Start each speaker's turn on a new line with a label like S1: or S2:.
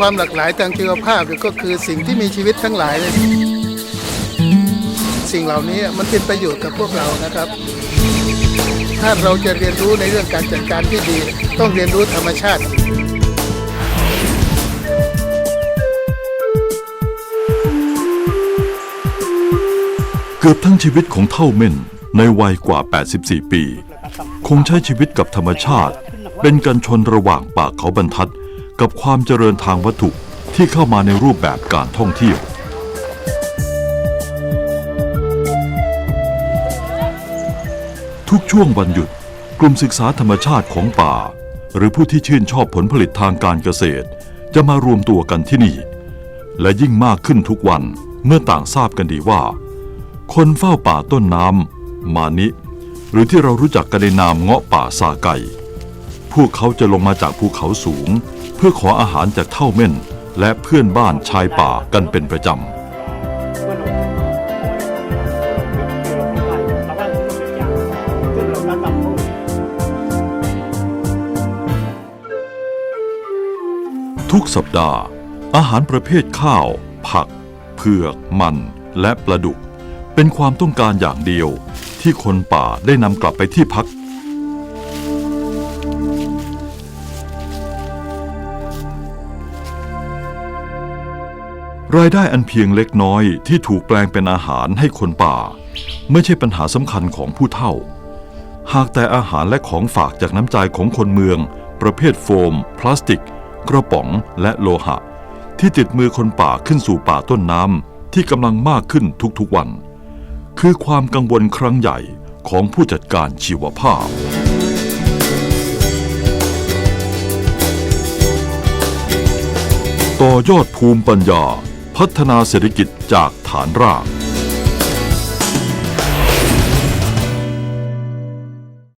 S1: ความหลากหลายทางชีวภาพก็คือสิ่งที่มีชีวิตทั้งหลายเนี่ยสิ่งเหล่านี้มันเป็นประโยชน์กับพวกเรานะครับ ถ้าเราจะเรียนรู้ในเรื่องการจัดการที่ดี ต้องเรียนรู้ธรรมชาติ
S2: เกือบทั้งชีวิตของเท่าเม่นในวัยกว่า 84 ปี คงใช้ชีวิตกับธรรมชาติ เป็นกันชนระหว่างป่าเขาบรรทัด กับความเจริญทางวัตถุที่เข้ามาในรูปแบบการท่องเที่ยว ทุกช่วงวันหยุด กลุ่มศึกษาธรรมชาติของป่า หรือผู้ที่ชื่นชอบผลผลิตทางการเกษตร จะมารวมตัวกันที่นี่ และยิ่งมากขึ้นทุกวันเมื่อต่างทราบกันดีว่า คนเฝ้าป่าต้นน้ำมานิ หรือที่เรารู้จักกันในนามเงาะป่าซาไก่ พวกเขาจะลงมาจากภูเขาสูง เพื่อขออาหารจากเท่าเม่น และเพื่อนบ้านชายป่ากันเป็นประจำทุกสัปดาห์ อาหารประเภทข้าว ผัก เผือก มัน และปลาดุก เป็นความต้องการอย่างเดียว ที่คนป่าได้นำกลับไปที่พัก รายได้อันเพียงเล็กน้อยที่ถูกแปลงเป็นอาหารให้คนป่า ไม่ใช่ปัญหาสำคัญของผู้เฒ่า หากแต่อาหารและของฝากจากน้ำใจของคนเมือง ประเภทโฟม พลาสติก กระป๋องและโลหะ ที่ติดมือคนป่าขึ้นสู่ป่าต้นน้ำที่กำลังมากขึ้นทุกๆวัน คือความกังวลครั้งใหญ่ของผู้จัดการชีวภาพต่อยอดภูมิปัญญา พัฒนาเศรษฐกิจจากฐานราก